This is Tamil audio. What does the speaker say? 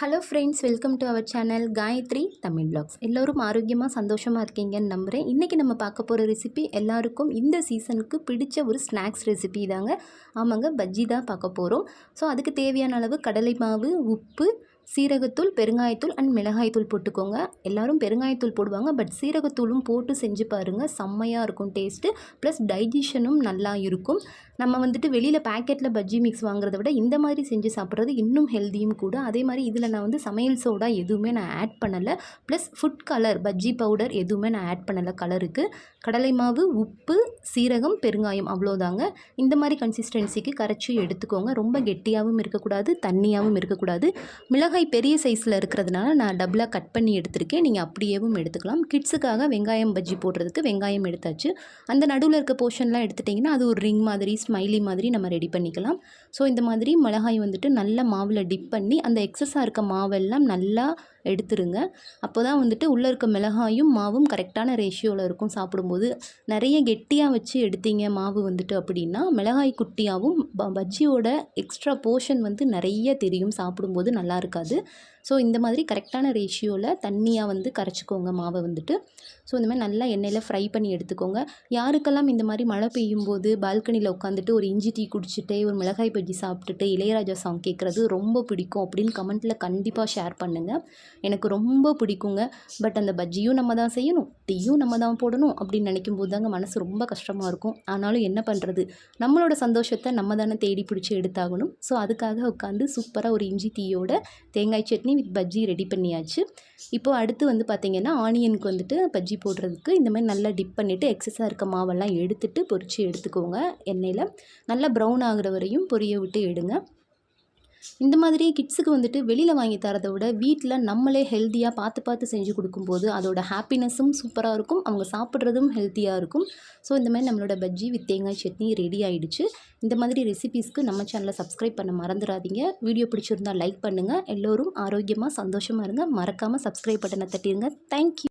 Hello friends welcome to our channel Gayathri Tamil blogs எல்லோரும் ஆரோக்கியமாக சந்தோஷமாக இருக்கீங்கன்னு நம்புகிறேன் இன்றைக்கி நம்ம பார்க்க போகிற ரெசிபி எல்லாருக்கும் இந்த சீசனுக்கு பிடிச்ச ஒரு ஸ்நாக்ஸ் ரெசிபி தாங்க. ஆமாங்க பஜ்ஜி தான் பார்க்க போகிறோம் ஸோ அதுக்கு தேவையான அளவு கடலை மாவு உப்பு சீரகத்தூள் பெருங்காயத்தூள் அண்ட் மிளகாய்த்தூள் போட்டுக்கோங்க. எல்லாரும் பெருங்காயத்தூள் போடுவாங்க பட் சீரகத்தூளும் போட்டு செஞ்சு பாருங்கள் செம்மையாக இருக்கும் டேஸ்ட்டு ப்ளஸ் டைஜஷனும் நல்லா இருக்கும். நம்ம வந்துட்டு வெளியில் பேக்கெட்டில் பஜ்ஜி மிக்ஸ் வாங்குறத விட இந்த மாதிரி செஞ்சு சாப்பிட்றது இன்னும் ஹெல்த்தியும் கூட. அதே மாதிரி இதில் நான் வந்து சமையல் சோடா எதுவுமே நான் ஆட் பண்ணலை. Plus food colour bajji powder எதுவுமே நான் ஆட் பண்ணலை கலருக்கு கடலை மாவு உப்பு சீரகம் பெருங்காயம் அவ்வளோதாங்க இந்த மாதிரி கன்சிஸ்டன்சிக்கு கரைச்சி எடுத்துக்கோங்க. ரொம்ப கெட்டியாகவும் இருக்கக்கூடாது தண்ணியாகவும் இருக்கக்கூடாது. மிளகாய் பெரிய சைஸில் இருக்கிறதுனால நான் டபுளாக கட் பண்ணி எடுத்திருக்கேன். நீங்கள் அப்படியேவும் எடுத்துக்கலாம். கிட்ஸுக்காக வெங்காயம் பஜ்ஜி போடுறதுக்கு வெங்காயம் எடுத்தாச்சு. அந்த நடுவில் இருக்க போர்ஷன்லாம் எடுத்துட்டிங்கன்னா அது ஒரு ரிங் மாதிரி ஸ்மைலி மாதிரி நம்ம ரெடி பண்ணிக்கலாம். ஸோ இந்த மாதிரி மிளகாய் வந்துட்டு நல்ல மாவில் டிப் பண்ணி அந்த எக்ஸஸாக இருக்க மாவெல்லாம் நல்லா எடுத்துருங்க. அப்போ தான் வந்துட்டு உள்ளே இருக்க மிளகாயும் மாவும் கரெக்டான ரேஷியோவில் இருக்கும் சாப்பிடும்போது. நிறைய கெட்டியாக வச்சு எடுத்தீங்க மாவு வந்துட்டு அப்படின்னா மிளகாய் குட்டியாகவும் ப பஜ்ஜியோட எக்ஸ்ட்ரா போர்ஷன் வந்து நிறைய தெரியும். சாப்பிடும்போது நல்லா இருக்காது. ஸோ இந்த மாதிரி கரெக்டான ரேஷியோவில் தண்ணியாக வந்து கரைச்சிக்கோங்க மாவை வந்துட்டு. ஸோ இந்த மாதிரி நல்லா எண்ணெயில் ஃப்ரை பண்ணி எடுத்துக்கோங்க. யாருக்கெல்லாம் இந்த மாதிரி மழை பெய்யும் போது பால்கனியில் வந்துட்டு ஒரு இஞ்சி டீ குடிச்சிட்டு ஒரு மிளகாய் பஜ்ஜி சாப்பிட்டுட்டு இளையராஜா சாங் கேட்குறது ரொம்ப பிடிக்கும் அப்படின்னு கமெண்ட்டில் கண்டிப்பாக ஷேர் பண்ணுங்கள் எனக்கு ரொம்ப பிடிக்குங்க. பட் அந்த பஜ்ஜியும் நம்ம தான் செய்யணும் டீயும் நம்ம தான் போடணும் அப்படின்னு நினைக்கும் போது தாங்க மனசு ரொம்ப கஷ்டமாக இருக்கும். ஆனாலும் என்ன பண்ணுறது நம்மளோட சந்தோஷத்தை நம்ம தானே தேடி பிடிச்சி எடுத்தாகணும். ஸோ அதுக்காக உட்காந்து சூப்பராக ஒரு இஞ்சி டீயோட தேங்காய் சட்னி வித் பஜ்ஜி ரெடி பண்ணியாச்சு. இப்போது அடுத்து வந்து பார்த்திங்கன்னா ஆனியனுக்கு வந்துட்டு பஜ்ஜி போடுறதுக்கு இந்த மாதிரி நல்லா டிப் பண்ணிவிட்டு எக்ஸஸாக இருக்க மாவெல்லாம் எடுத்துட்டு பொரித்து எடுத்துக்கோங்க எண்ணெயில். நல்லா ப்ரௌன் ஆகிற வரையும் பொரிய விட்டு எடுங்க. இந்த மாதிரி கிட்ஸுக்கு வந்துட்டு வெளியில் வாங்கி தரதை விட வீட்டில் நம்மளே ஹெல்த்தியாக பார்த்து பார்த்து செஞ்சு கொடுக்கும்போது அதோட ஹாப்பினஸும் சூப்பராக இருக்கும். அவங்க சாப்பிட்றதும் ஹெல்த்தியாக இருக்கும். ஸோ இந்த மாதிரி நம்மளோட பஜ்ஜி வித் தேங்காய் சட்னி ரெடி ஆகிடுச்சு இந்த மாதிரி ரெசிபீஸ்க்கு நம்ம சேனலை சப்ஸ்கிரைப் பண்ண மறந்துடாதீங்க. வீடியோ பிடிச்சிருந்தால் லைக் பண்ணுங்கள் எல்லோரும் ஆரோக்கியமாக சந்தோஷமாக இருங்க. மறக்காமல் சப்ஸ்கிரைப் பட்டனை தட்டிடுங்க தேங்க்யூ